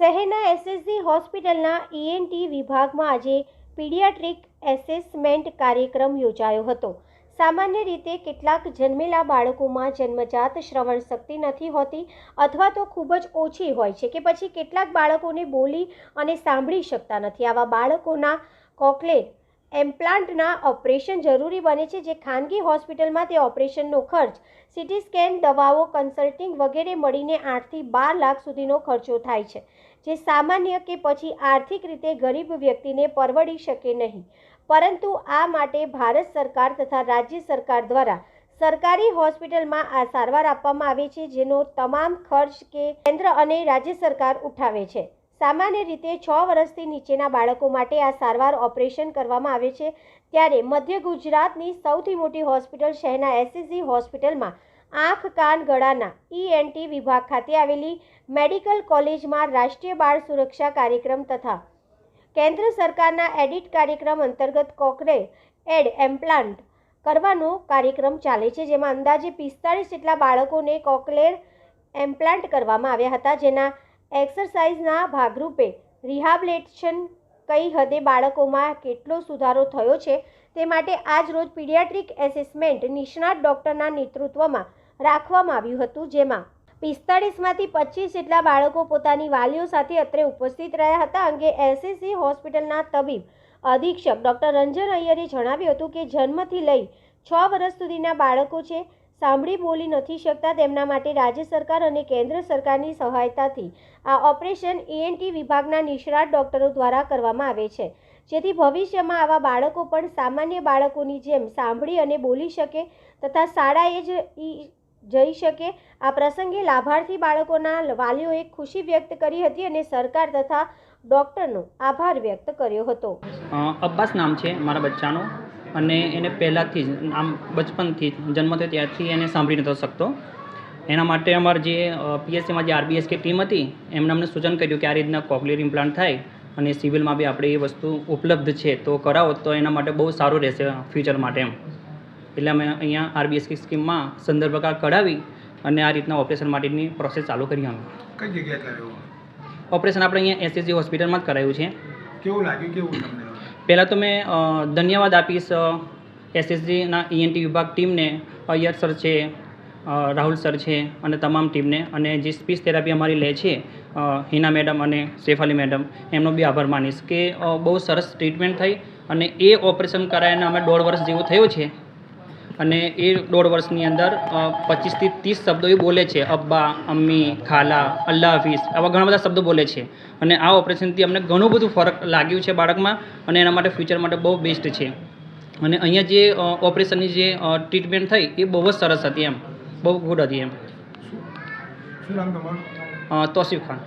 શહેરના એસએસજી હોસ્પિટલના ઈએનટી વિભાગમાં આજે પીડિયાટ્રિક એસેસમેન્ટ કાર્યક્રમ યોજાયો હતો. સામાન્ય રીતે કેટલાક જન્મેલા બાળકોમાં જન્મજાત શ્રવણ શક્તિ નથી હોતી અથવા તો ખૂબ જ ઓછી હોય છે કે પછી કેટલાક બાળકોને બોલી અને સાંભળી શકતા નથી. આવા બાળકોના કોકલેર એમ્પ્લાન્ટના ઓપરેશન જરૂરી બને છે, જે ખાનગી હોસ્પિટલમાં તે ઓપરેશનનો ખર્ચ, સીટી સ્કેન, દવાઓ, કન્સલ્ટિંગ વગેરે મળીને આઠથી બાર લાખ સુધીનો ખર્ચો થાય છે, જે સામાન્ય કે પછી આર્થિક રીતે ગરીબ વ્યક્તિને પરવડી શકે નહીં. પરંતુ આ માટે ભારત સરકાર તથા રાજ્ય સરકાર દ્વારા સરકારી હોસ્પિટલમાં આ સારવાર આપવામાં આવે છે, જેનો તમામ ખર્ચ કે કેન્દ્ર અને રાજ્ય સરકાર ઉઠાવે છે. સામાન્ય રીતે છ વર્ષથી નીચેના બાળકો માટે આ સારવાર ઓપરેશન કરવામાં આવે છે ત્યારે મધ્ય ગુજરાતની સૌથી મોટી હોસ્પિટલ શહેરના એસએસજી હોસ્પિટલમાં આંખ, કાન, ગળાના ઈએનટી વિભાગ ખાતે આવેલી મેડિકલ કોલેજમાં રાષ્ટ્રીય બાળ સુરક્ષા કાર્યક્રમ તથા કેન્દ્ર સરકારના એડિટ કાર્યક્રમ અંતર્ગત કોકરે એડ એમ્પ્લાન્ટ કરવાનો કાર્યક્રમ ચાલે છે, જેમાં અંદાજે પિસ્તાળીસ જેટલા બાળકોને કોકલેર એમ્પ્લાન્ટ કરવામાં આવ્યા હતા, જેના એક્સરસાઇઝના ભાગરૂપે રિહાબિલિટેશન કઈ હદે બાળકોમાં કેટલો સુધારો થયો છે તે માટે આજ રોજ પીડિયાટ્રિક એસેસમેન્ટ નિષ્ણાત ડૉક્ટરના નેતૃત્વમાં રાખવામાં આવ્યું હતું, જેમાં પિસ્તાળીસમાંથી પચીસ જેટલા બાળકો પોતાની વાલીઓ સાથે અત્રે ઉપસ્થિત રહ્યા હતા. અંગે એસએસસી હોસ્પિટલના તબીબ અધિક્ષક ડૉક્ટર રંજન અય્યરે જણાવ્યું હતું કે જન્મથી લઈ છ વર્ષ સુધીના બાળકો છે સાંભળી બોલી નથી શકતા તેમના માટે રાજ્ય સરકાર અને કેન્દ્ર સરકારની સહાયતાથી આ ઓપરેશન ઈએનટી વિભાગના નિષ્ણાત ડોક્ટરો દ્વારા કરવામાં આવે છે. જેથી ભવિષ્યમાં આવા બાળકો પણ સામાન્ય બાળકોની જેમ સાંભળી અને બોલી શકે તથા શાળાએ જ જઈ શકે. આ પ્રસંગે લાભાર્થી બાળકોના વાલીઓએ ખુશી વ્યક્ત કરી હતી અને સરકાર તથા ડૉક્ટરનો આભાર વ્યક્ત કર્યો હતો. અબ્બાસ નામ છે મારા બચ્ચાનું. અને એને પહેલાંથી જ આમ બચપનથી જ જન્મ થયો ત્યારથી એને સાંભળી નહોતો શકતો. એના માટે અમારે જે પીએસસીમાં જે આરબીએસ કે ટીમ હતી એમણે અમને સૂચન કર્યું કે આ રીતના કોકલિયર ઇમ્પ્લાન્ટ થાય અને સિવિલમાં બી આપણે એ વસ્તુ ઉપલબ્ધ છે તો કરાવો તો એના માટે બહુ સારું રહેશે ફ્યુચર માટે એમ. એટલે અમે અહીંયા આરબીએસ સ્કીમમાં સંદર્ભ કાર્ડ કઢાવી અને આ રીતના ઓપરેશન માટેની પ્રોસેસ ચાલુ કરી અમે કઈ જગ્યાએ ઓપરેશન આપણે અહીંયા એસએસજી હોસ્પિટલમાં જ કરાયું છે. કેવું લાગ્યું? કેવું તમને? પહેલાં તો મેં ધન્યવાદ આપીશ એસએસજીના ઈએનટી વિભાગ ટીમને, અય્યર સર છે રાહુલ સર છે અને તમામ ટીમને અને જે સ્પીચ થેરાપી અમારી લે છે હિના મેડમ અને શેફાલી મેડમ, એમનો બી આભાર માનીશ કે બહુ સરસ ટ્રીટમેન્ટ થઈ અને એ ઓપરેશન કરાવીને અમે દોઢ વર્ષ જેવું થયું છે. અને એ દોઢ વર્ષની અંદર પચીસથી ત્રીસ શબ્દો એ બોલે છે. અબ્બા અમ્મી ખાલા અલ્લાહ હાફિઝ આવા ઘણા બધા શબ્દો બોલે છે. અને આ ઓપરેશનથી અમને ઘણું બધું ફરક લાગ્યું છે બાળકમાં અને એના માટે ફ્યુચર માટે બહુ બેસ્ટ છે. અને અહીંયા જે ઓપરેશનની જે ટ્રીટમેન્ટ થઈ એ બહુ જ સરસ હતી એમ. બહુ ગુડ હતી એમ. તોસીફ ખાન.